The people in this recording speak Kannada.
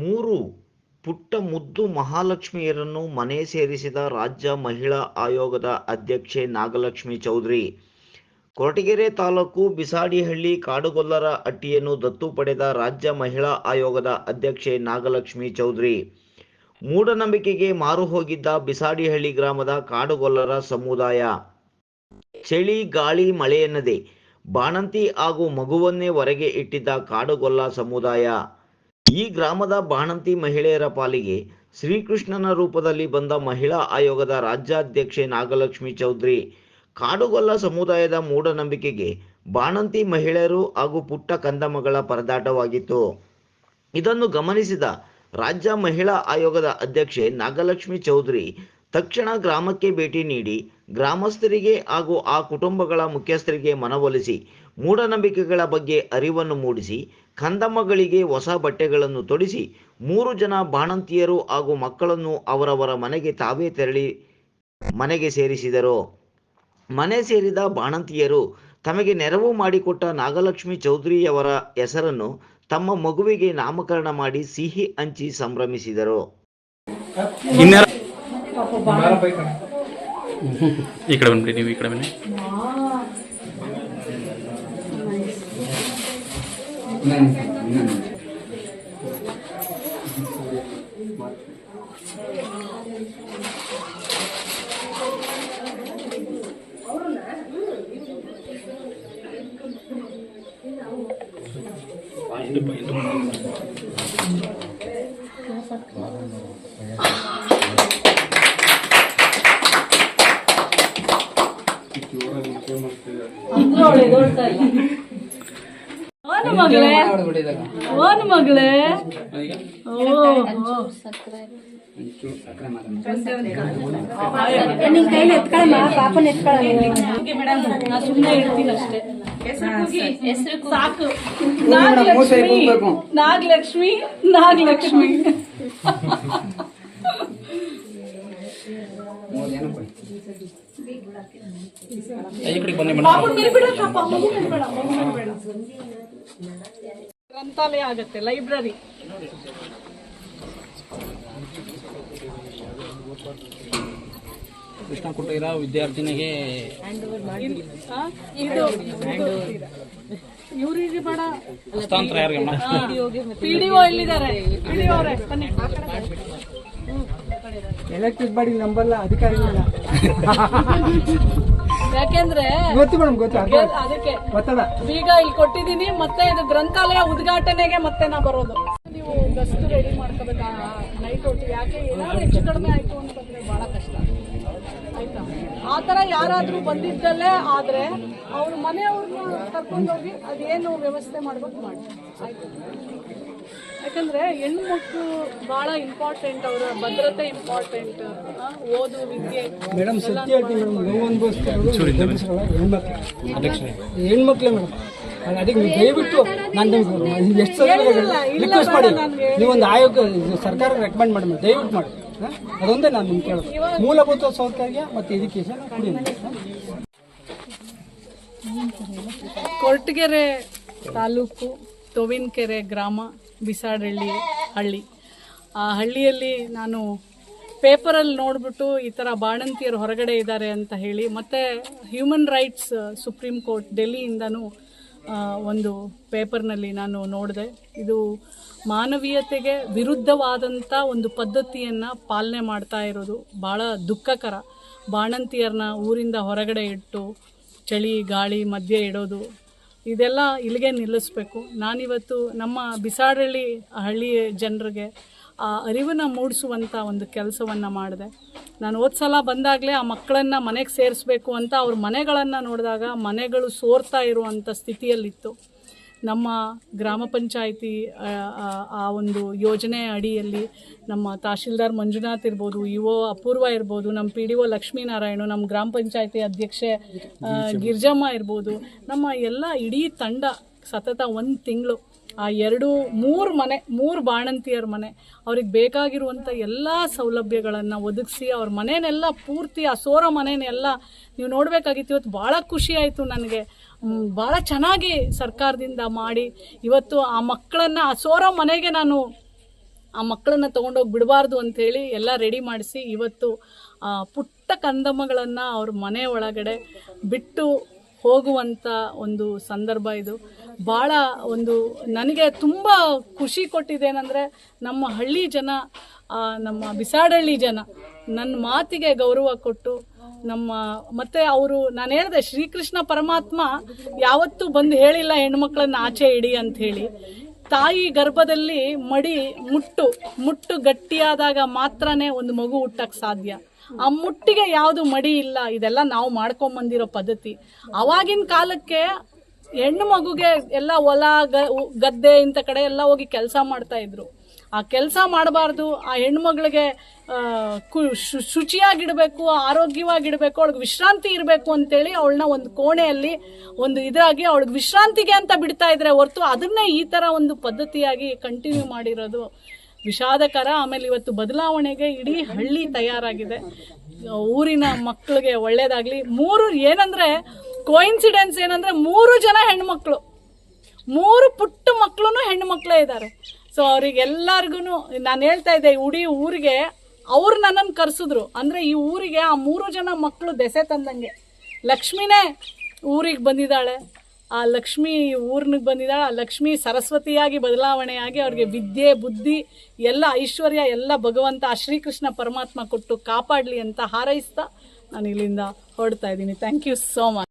ಮೂರು ಪುಟ್ಟ ಮುದ್ದು ಮಹಾಲಕ್ಷ್ಮಿಯರನ್ನು ಮನೆ ಸೇರಿಸಿದ ರಾಜ್ಯ ಮಹಿಳಾ ಆಯೋಗದ ಅಧ್ಯಕ್ಷೆ ನಾಗಲಕ್ಷ್ಮಿ ಚೌಧರಿ. ಕೊರಟಗೆರೆ ತಾಲೂಕು ಬಿಸಾಡಿಹಳ್ಳಿ ಕಾಡುಗೊಲ್ಲರ ಅಟ್ಟಿಯನ್ನು ದತ್ತು ಪಡೆದ ರಾಜ್ಯ ಮಹಿಳಾ ಆಯೋಗದ ಅಧ್ಯಕ್ಷೆ ನಾಗಲಕ್ಷ್ಮಿ ಚೌಧರಿ. ಮೂಢನಂಬಿಕೆಗೆ ಮಾರು ಹೋಗಿದ್ದ ಬಿಸಾಡಿಹಳ್ಳಿ ಗ್ರಾಮದ ಕಾಡುಗೊಲ್ಲರ ಸಮುದಾಯ. ಚಳಿ, ಗಾಳಿ, ಮಳೆಯೆನ್ನದೆ ಬಾಣಂತಿ ಹಾಗೂ ಮಗುವನ್ನೇ ಹೊರಗೆ ಇಟ್ಟಿದ್ದ ಕಾಡುಗೊಲ್ಲ ಸಮುದಾಯ. ಈ ಗ್ರಾಮದ ಬಾಣಂತಿ ಮಹಿಳೆಯರ ಪಾಲಿಗೆ ಶ್ರೀಕೃಷ್ಣನ ರೂಪದಲ್ಲಿ ಬಂದ ಮಹಿಳಾ ಆಯೋಗದ ರಾಜ್ಯಾಧ್ಯಕ್ಷೆ ನಾಗಲಕ್ಷ್ಮಿ ಚೌಧರಿ. ಕಾಡುಗೊಲ್ಲ ಸಮುದಾಯದ ಮೂಢನಂಬಿಕೆಗೆ ಬಾಣಂತಿ ಮಹಿಳೆಯರು ಹಾಗೂ ಪುಟ್ಟ ಕಂದಮಗಳ ಪರದಾಟವಾಗಿತ್ತು. ಇದನ್ನು ಗಮನಿಸಿದ ರಾಜ್ಯ ಮಹಿಳಾ ಆಯೋಗದ ಅಧ್ಯಕ್ಷೆ ನಾಗಲಕ್ಷ್ಮಿ ಚೌಧರಿ ತಕ್ಷಣ ಗ್ರಾಮಕ್ಕೆ ಭೇಟಿ ನೀಡಿ ಗ್ರಾಮಸ್ಥರಿಗೆ ಹಾಗೂ ಆ ಕುಟುಂಬಗಳ ಮುಖ್ಯಸ್ಥರಿಗೆ ಮನವೊಲಿಸಿ ಮೂಢನಂಬಿಕೆಗಳ ಬಗ್ಗೆ ಅರಿವನ್ನು ಮೂಡಿಸಿ ಕಂದಮ್ಮಗಳಿಗೆ ಹೊಸ ಬಟ್ಟೆಗಳನ್ನು ತೊಡಿಸಿ ಮೂರು ಜನ ಬಾಣಂತಿಯರು ಹಾಗೂ ಮಕ್ಕಳನ್ನು ಅವರವರ ಮನೆಗೆ ತಾವೇ ತೆರಳಿ ಮನೆಗೆ ಸೇರಿಸಿದರು. ಮನೆ ಸೇರಿದ ಬಾಣಂತಿಯರು ತಮಗೆ ನೆರವು ಮಾಡಿಕೊಟ್ಟ ನಾಗಲಕ್ಷ್ಮಿ ಚೌಧರಿಯವರ ಹೆಸರನ್ನು ತಮ್ಮ ಮಗುವಿಗೆ ನಾಮಕರಣ ಮಾಡಿ ಸಿಹಿ ಹಂಚಿ ಸಂಭ್ರಮಿಸಿದರು. ಈ ಕಡೆ ಬಂದ್ಬಿಡಿ ನೀವು ಈ ಕಡೆ ಬನ್ನಿ. ngăn ngăn ಇದ್ರೊಳಗೆ ಹೊಡ್ತಾ ಓನು ಮಗಳೇ? ಓನ್ ಮಗಳೇ? ಓ ನಿನ್ ಕೈಲಿ ಎತ್ಕೊಳಮ್ಮ. ಪಾಪನ ನಾ ಸುಮ್ಮನೆ ಹೇಳ್ತೀನಿ ಅಷ್ಟೇ. ಸಾಕು. ನಾಗಲಕ್ಷ್ಮಿ. ನಾಗಲಕ್ಷ್ಮಿ ನಾಗಲಕ್ಷ್ಮಿ. ಈ ಕಡೆ ಬನ್ನಿ ಮೇಡಮ್. ಗ್ರಂಥಾಲಯ ಆಗತ್ತೆ ಲೈಬ್ರರಿ. ಕೃಷ್ಣ ಕೊಟ್ಟಿರೋ ವಿದ್ಯಾರ್ಥಿನಿಗೆ ಇದು ಇವರಿಗೆ ಬೇಡ. ಹಸ್ತಾಂತರ ಯಾರಿಗೆ ಪಿಡಿಒ ಪಿ ಡಿ ಒ ಎಲ್ಲಿದ್ದಾರೆ? ಪಿ ಡಿ ಅವರೇ ಬನ್ನಿ. ಎಲೆಕ್ಟ್ರಿಕ್ ಬಾಡಿ ನಂಬಲ್ಲ ಅಧಿಕಾರಿಗಳನ್ನ ಯಾಕೆಂದ್ರೆ ಗೊತ್ತು ಮೇಡಮ್ ಗೊತ್ತು ಅದಕ್ಕೆ ಒತ್ತಡ. ಈಗ ಇಲ್ಲಿ ಕೊಟ್ಟಿದ್ದೀನಿ ಮತ್ತೆ ಇದು ಗ್ರಂಥಾಲಯ ಉದ್ಘಾಟನೆಗೆ ಮತ್ತೆ ನಾ ಬರೋದು. ನೀವು ಗಸ್ತು ರೆಡಿ ಮಾಡ್ಕೋಬೇಕಾ? ನೈಟ್ ಒಟ್ಟಿಗೆ ಯಾಕೆ? ಏನಾದ್ರು ಹೆಚ್ಚು ಕಡಿಮೆ ಆಯ್ತು ಅಂತಂದ್ರೆ ಬಹಳ ಕಷ್ಟ. ಆಯ್ತಾ ಆ ಥರ ಯಾರಾದ್ರೂ ಬಂದಿದ್ದಲ್ಲೇ ಆದ್ರೆ ಅವ್ರ ಮನೆಯವ್ರನ್ನ ಕರ್ಕೊಂಡೋಗಿ ಅದೇನು ವ್ಯವಸ್ಥೆ ಮಾಡ್ಬೇಕು ಮಾಡಿ. ಆಯ್ತು. ಯಾಕಂದ್ರೆ ಹೆಣ್ಮಕ್ಳು ಬಹಳ ಇಂಪಾರ್ಟೆಂಟ್ ಅವರ ಭದ್ರತೆ ಇಂಪಾರ್ಟೆಂಟ್ ಓದು ವಿದ್ಯೆ ಮೇಡಮ್ ಸತ್ಯ ಹೆಣ್ಮಕ್ಳು ಹೆಣ್ಮಕ್ಳೇ. ಮೇಡಮ್. ಅದಕ್ಕೆ ನೀವು ದಯವಿಟ್ಟು ನಾನು ನಿಮ್ಗೆ ಎಷ್ಟು ರಿಕ್ವೆಸ್ಟ್ ಮಾಡಿ. ನೀವೊಂದು ಆಯೋಗ ಸರ್ಕಾರ ರೆಕಮೆಂಡ್ ಮಾಡಿ ದಯವಿಟ್ಟು ಮಾಡಿ? ಅದೊಂದೇ ನಾನು ನಿಮ್ಗೆ ಕೇಳೋದು. ಮೂಲಭೂತ ಸೌಕರ್ಯ ಮತ್ತು ಎಜುಕೇಶನ್ ಕೊರಟಗೆರೆ ತಾಲೂಕು ತೋವಿನಕೆರೆ ಗ್ರಾಮ ಬಿಸಾಡಹಳ್ಳಿ ಹಳ್ಳಿ. ಆ ಹಳ್ಳಿಯಲ್ಲಿ ನಾನು ಪೇಪರಲ್ಲಿ ನೋಡಿಬಿಟ್ಟು ಈ ಥರ ಬಾಣಂತಿಯರು ಹೊರಗಡೆ ಇದ್ದಾರೆ ಅಂತ ಹೇಳಿ ಮತ್ತು ಹ್ಯೂಮನ್ ರೈಟ್ಸ್ ಸುಪ್ರೀಂ ಕೋರ್ಟ್ ಡೆಲ್ಲಿಯಿಂದನೂ ಒಂದು ಪೇಪರ್ನಲ್ಲಿ ನಾನು ನೋಡಿದೆ. ಇದು ಮಾನವೀಯತೆಗೆ ವಿರುದ್ಧವಾದಂಥ ಒಂದು ಪದ್ಧತಿಯನ್ನು ಪಾಲನೆ ಮಾಡ್ತಾ ಇರೋದು ಭಾಳ ದುಃಖಕರ. ಬಾಣಂತಿಯರನ್ನ ಊರಿಂದ ಹೊರಗಡೆ ಇಟ್ಟು ಚಳಿ, ಗಾಳಿ ಮಧ್ಯೆ ಇಡೋದು, ಇದೆಲ್ಲ ಇಲ್ಲಿಗೆ ನಿಲ್ಲಿಸ್ಬೇಕು. ನಾನಿವತ್ತು ನಮ್ಮ ಬಿಸಾಡಳ್ಳಿ ಹಳ್ಳಿ ಜನರಿಗೆ ಆ ಅರಿವನ್ನು ಮೂಡಿಸುವಂಥ ಒಂದು ಕೆಲಸವನ್ನು ಮಾಡಿದೆ. ನಾನು ಹೋದ ಸಲ ಬಂದಾಗಲೇ ಆ ಮಕ್ಕಳನ್ನು ಮನೆಗೆ ಸೇರಿಸ್ಬೇಕು ಅಂತ ಅವ್ರ ಮನೆಗಳನ್ನು ನೋಡಿದಾಗ ಮನೆಗಳು ಸೋರ್ತಾ ಇರುವಂಥ ಸ್ಥಿತಿಯಲ್ಲಿತ್ತು. ನಮ್ಮ ಗ್ರಾಮ ಪಂಚಾಯಿತಿ ಆ ಒಂದು ಯೋಜನೆ ಅಡಿಯಲ್ಲಿ ನಮ್ಮ ತಹಶೀಲ್ದಾರ್ ಮಂಜುನಾಥ್ ಇರ್ಬೋದು ಇ ಒ ಅಪೂರ್ವ ಇರ್ಬೋದು ನಮ್ಮ ಪಿ ಡಿ ಒ ಲಕ್ಷ್ಮೀನಾರಾಯಣ ನಮ್ಮ ಗ್ರಾಮ ಪಂಚಾಯಿತಿ ಅಧ್ಯಕ್ಷೆ ಗಿರ್ಜಮ್ಮ ಇರ್ಬೋದು ನಮ್ಮ ಎಲ್ಲ ಇಡೀ ತಂಡ ಸತತ ಒಂದು ತಿಂಗಳು ಆ ಎರಡು, ಮೂರು ಮನೆ, ಮೂರು ಬಾಣಂತಿಯರ ಮನೆ, ಅವ್ರಿಗೆ ಬೇಕಾಗಿರುವಂಥ ಎಲ್ಲ ಸೌಲಭ್ಯಗಳನ್ನು ಒದಗಿಸಿ ಅವ್ರ ಮನೆನೆಲ್ಲ ಪೂರ್ತಿ, ಆ ಸೋರ ಮನೆನೆಲ್ಲ ನೀವು ನೋಡಬೇಕಾಗಿತ್ತು, ಇವತ್ತು ಭಾಳ ಖುಷಿ ಆಯಿತು ನನಗೆ. ಭಾಳ ಚೆನ್ನಾಗಿ ಸರ್ಕಾರದಿಂದ ಮಾಡಿ ಇವತ್ತು ಆ ಮಕ್ಕಳನ್ನು ಆ ಸೋರ ಮನೆಗೆ ನಾನು ಆ ಮಕ್ಕಳನ್ನ ತಗೊಂಡೋಗಿ ಬಿಡಬಾರ್ದು ಅಂಥೇಳಿ ಎಲ್ಲ ರೆಡಿ ಮಾಡಿಸಿ ಇವತ್ತು ಪುಟ್ಟ ಕಂದಮ್ಮಗಳನ್ನು ಅವ್ರ ಮನೆ ಒಳಗಡೆ ಬಿಟ್ಟು ಹೋಗುವಂಥ ಒಂದು ಸಂದರ್ಭ ಇದು. ಭಾಳ ಒಂದು ನನಗೆ ತುಂಬ ಖುಷಿ ಕೊಟ್ಟಿದ್ದೇನೆಂದರೆ ನಮ್ಮ ಹಳ್ಳಿ ಜನ ನಮ್ಮ ಬಿಸಾಡಳ್ಳಿ ಜನ ನನ್ನ ಮಾತಿಗೆ ಗೌರವ ಕೊಟ್ಟು ನಮ್ಮ, ಮತ್ತೆ ಅವರು ನಾನು ಹೇಳಿದೆ ಶ್ರೀಕೃಷ್ಣ ಪರಮಾತ್ಮ ಯಾವತ್ತೂ ಬಂದು ಹೇಳಿಲ್ಲ ಹೆಣ್ಮಕ್ಳನ್ನ ಆಚೆ ಇಡಿ ಅಂತ ಹೇಳಿ. ತಾಯಿ ಗರ್ಭದಲ್ಲಿ ಮಡಿ ಮುಟ್ಟು ಮುಟ್ಟು ಗಟ್ಟಿಯಾದಾಗ ಮಾತ್ರನೇ ಒಂದು ಮಗು ಹುಟ್ಟಕ್ಕೆ ಸಾಧ್ಯ. ಆ ಮುಟ್ಟಿಗೆ ಯಾವುದು ಮಡಿ ಇಲ್ಲ, ಇದೆಲ್ಲ ನಾವು ಮಾಡ್ಕೊಂಬಂದಿರೋ ಪದ್ಧತಿ. ಅವಾಗಿನ ಕಾಲಕ್ಕೆ ಹೆಣ್ಣು ಮಗುಗೆ ಎಲ್ಲ ಹೊಲ ಗದ್ದೆ ಇಂಥ ಕಡೆ ಎಲ್ಲ ಹೋಗಿ ಕೆಲಸ ಮಾಡ್ತಾ ಇದ್ರು. ಆ ಕೆಲಸ ಮಾಡಬಾರ್ದು, ಆ ಹೆಣ್ಮಗಳಿಗೆ ಶುಚಿಯಾಗಿಡಬೇಕು, ಆರೋಗ್ಯವಾಗಿಡಬೇಕು, ಅವಳಿಗೆ ವಿಶ್ರಾಂತಿ ಇರಬೇಕು ಅಂತೇಳಿ ಅವಳನ್ನ ಒಂದು ಕೋಣೆಯಲ್ಲಿ, ಒಂದು ಇದಾಗಿ ಅವಳಿಗೆ ವಿಶ್ರಾಂತಿಗೆ ಅಂತ ಬಿಡ್ತಾ ಇದ್ರೆ ಹೊರತು ಅದನ್ನೇ ಈ ಥರ ಒಂದು ಪದ್ಧತಿಯಾಗಿ ಕಂಟಿನ್ಯೂ ಮಾಡಿರೋದು ವಿಷಾದಕರ. ಆಮೇಲೆ ಇವತ್ತು ಬದಲಾವಣೆಗೆ ಇಡೀ ಹಳ್ಳಿ ತಯಾರಾಗಿದೆ. ಊರಿನ ಮಕ್ಕಳಿಗೆ ಒಳ್ಳೇದಾಗಲಿ. ಮೂರು ಏನಂದ್ರೆ ಕೋಇನ್ಸಿಡೆನ್ಸ್ ಏನಂದ್ರೆ ಮೂರು ಜನ ಹೆಣ್ಮಕ್ಳು. ಮೂರು ಪುಟ್ಟ ಮಕ್ಕಳು ಹೆಣ್ಣು ಮಕ್ಕಳೇ ಇದ್ದಾರೆ. ಸೊ ಅವ್ರಿಗೆಲ್ಲಾರ್ಗು ನಾನು ಹೇಳ್ತಾ ಇದ್ದೆ ಇಡೀ ಊರಿಗೆ ಅವ್ರು ನನ್ನನ್ನು ಕರೆಸಿದ್ರು. ಅಂದರೆ ಈ ಊರಿಗೆ ಆ ಮೂರು ಜನ ಮಕ್ಕಳು ದೆಸೆ ತಂದಂಗೆ. ಲಕ್ಷ್ಮಿನೇ ಊರಿಗೆ ಬಂದಿದ್ದಾಳೆ. ಆ ಲಕ್ಷ್ಮಿ ಊರ್ನಿಗೆ ಬಂದಿದ್ದಾಳೆ. ಆ ಲಕ್ಷ್ಮಿ ಸರಸ್ವತಿಯಾಗಿ ಬದಲಾವಣೆಯಾಗಿ ಅವ್ರಿಗೆ ವಿದ್ಯೆ, ಬುದ್ಧಿ, ಎಲ್ಲ ಐಶ್ವರ್ಯ, ಎಲ್ಲ ಭಗವಂತ ಶ್ರೀಕೃಷ್ಣ ಪರಮಾತ್ಮ ಕೊಟ್ಟು ಕಾಪಾಡಲಿ ಅಂತ ಹಾರೈಸ್ತಾ ನಾನು ಇಲ್ಲಿಂದ ಹೊರಡ್ತಾ ಇದ್ದೀನಿ. Thank you so much